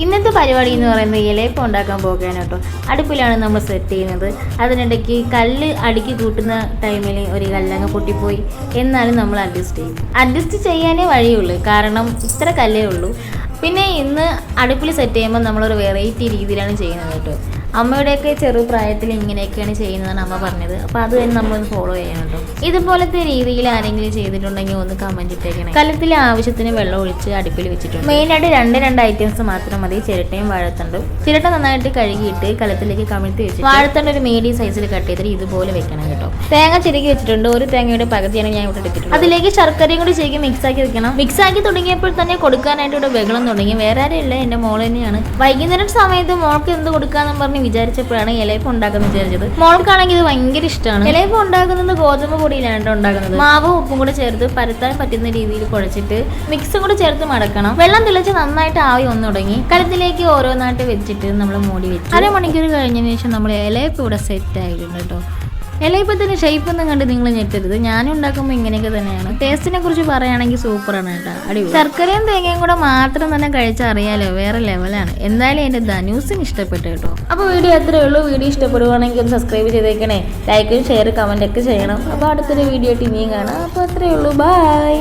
ഇന്നത്തെ പരിപാടി എന്ന് പറയുന്നത് ഇലയപ്പം ഉണ്ടാക്കാൻ പോകാൻ കേട്ടോ. അടുപ്പിലാണ് നമ്മൾ സെറ്റ് ചെയ്യുന്നത്. അതിനിടയ്ക്ക് കല്ല് അടുക്കി കൂട്ടുന്ന ടൈമിൽ ഒരു കല്ലങ്ങ് പൊട്ടിപ്പോയി. എന്നാലും നമ്മൾ അഡ്ജസ്റ്റ് ചെയ്യും. അഡ്ജസ്റ്റ് ചെയ്യാനേ വഴിയുള്ളൂ. കാരണം ഇത്ര കല്ലേ ഉള്ളൂ. പിന്നെ ഇന്ന് അടുപ്പിൽ സെറ്റ് ചെയ്യുമ്പോൾ നമ്മളൊരു വെറൈറ്റി രീതിയിലാണ് ചെയ്യുന്നത് കേട്ടോ. അമ്മയുടെയൊക്കെ ചെറുപ്രായത്തിൽ ഇങ്ങനെയൊക്കെയാണ് ചെയ്യുന്നതെന്ന് അമ്മ പറഞ്ഞത്. അപ്പോൾ അത് തന്നെ നമ്മളൊന്ന് ഫോളോ ചെയ്യണം ഇതുപോലത്തെ രീതിയിൽ ആരെങ്കിലും ചെയ്തിട്ടുണ്ടെങ്കിൽ ഒന്ന് കമന്റ് ഇട്ടേക്കണം. കലത്തിൽ ആവശ്യത്തിന് വെള്ളം ഒഴിച്ച് അടുപ്പിൽ വെച്ചിട്ടുണ്ട്. മെയിൻ ആയിട്ട് രണ്ട് രണ്ട് ഐറ്റംസ് മാത്രം മതി. ചിരട്ടയും വാഴത്തണ്ടും. ചിരട്ട നന്നായിട്ട് കഴുകിയിട്ട് കലത്തിലേക്ക് കമിഴ്ത്തി വെച്ചു വാഴത്തണ്ട് ഒരു മീഡിയം സൈസിൽ കട്ട് ചെയ്തിട്ട് ഇതുപോലെ വെക്കണം കേട്ടോ. തേങ്ങ ചിരകി വെച്ചിട്ടുണ്ട്. ഒരു തേങ്ങയുടെ പകുതിയാണ് ഞാൻ ഇവിടെ എടുത്തിട്ടുണ്ട് അതിലേക്ക് ശർക്കരയും കൂടി ശരിക്കും മിക്സ് ആക്കി വെക്കണം. മിക്സ് ആക്കി തുടങ്ങിയപ്പോൾ തന്നെ കൊടുക്കാനായിട്ട് ഇവിടെ വെള്ളം തുടങ്ങി. വേറെ ആരുമില്ല എന്റെ മോൾ തന്നെയാണ്. വൈകുന്നേരം സമയത്ത് മോൾക്ക് എന്ത് കൊടുക്കാന്ന് പറഞ്ഞ് വിചാരിച്ചപ്പോഴാണ് ഇലയപ്പം ഉണ്ടാക്കുന്നത് വിചാരിച്ചത്. മോൾക്കാണെങ്കിൽ ഇത് ഭയങ്കര ഇഷ്ടമാണ് ഇലയപ്പം ഉണ്ടാക്കുന്നത് ഗോതമ്പ് പൊടിയിലാണ് ഉണ്ടാക്കുന്നത്. മാവും ഉപ്പും കൂടെ ചേർത്ത് പരത്താൻ പറ്റുന്ന രീതിയിൽ കുഴച്ചിട്ട് മിക്സും കൂടെ ചേർത്ത് മടക്കണം. വെള്ളം തിളച്ച് നന്നായിട്ട് ആവി വന്നു തുടങ്ങി കലത്തിലേക്ക് ഓരോന്നായിട്ട് വെച്ചിട്ട് നമ്മൾ മൂടി വെച്ചു. അരമണിക്കൂർ കഴിഞ്ഞതിന് ശേഷം നമ്മൾ ഇലയപ്പം ഇവിടെ സെറ്റ് ആയിട്ടുണ്ട് കേട്ടോ ഇലയപ്പത്തിന് ഷേപ്പ് ഒന്നും കണ്ട് നിങ്ങൾ ഞെട്ടരുത്. ഞാനും ഉണ്ടാക്കുമ്പോൾ ഇങ്ങനെയൊക്കെ തന്നെയാണ്. ടേസ്റ്റിനെ കുറിച്ച് പറയുകയാണെങ്കിൽ സൂപ്പറാണ് കേട്ടോ. അടിപൊളി. ശർക്കരയും തേങ്ങയും കൂടെ മാത്രം തന്നെ കഴിച്ചറിയാലോ വേറെ ലെവലാണ് എന്തായാലും എന്റെ ധനൂസിന് ഇഷ്ടപ്പെട്ടു കേട്ടോ. അപ്പോൾ വീഡിയോ അത്രേ ഉള്ളൂ. വീഡിയോ ഇഷ്ടപ്പെടുവാണെങ്കിൽ ഒന്ന് സബ്സ്ക്രൈബ് ചെയ്തേക്കണേ. ലൈക്കും ഷെയർ കമന്റ് ഒക്കെ ചെയ്യണം. അപ്പോൾ അടുത്തൊരു വീഡിയോ ആയിട്ട് കാണാം. അപ്പോൾ അത്രേ ഉള്ളൂ. ബൈ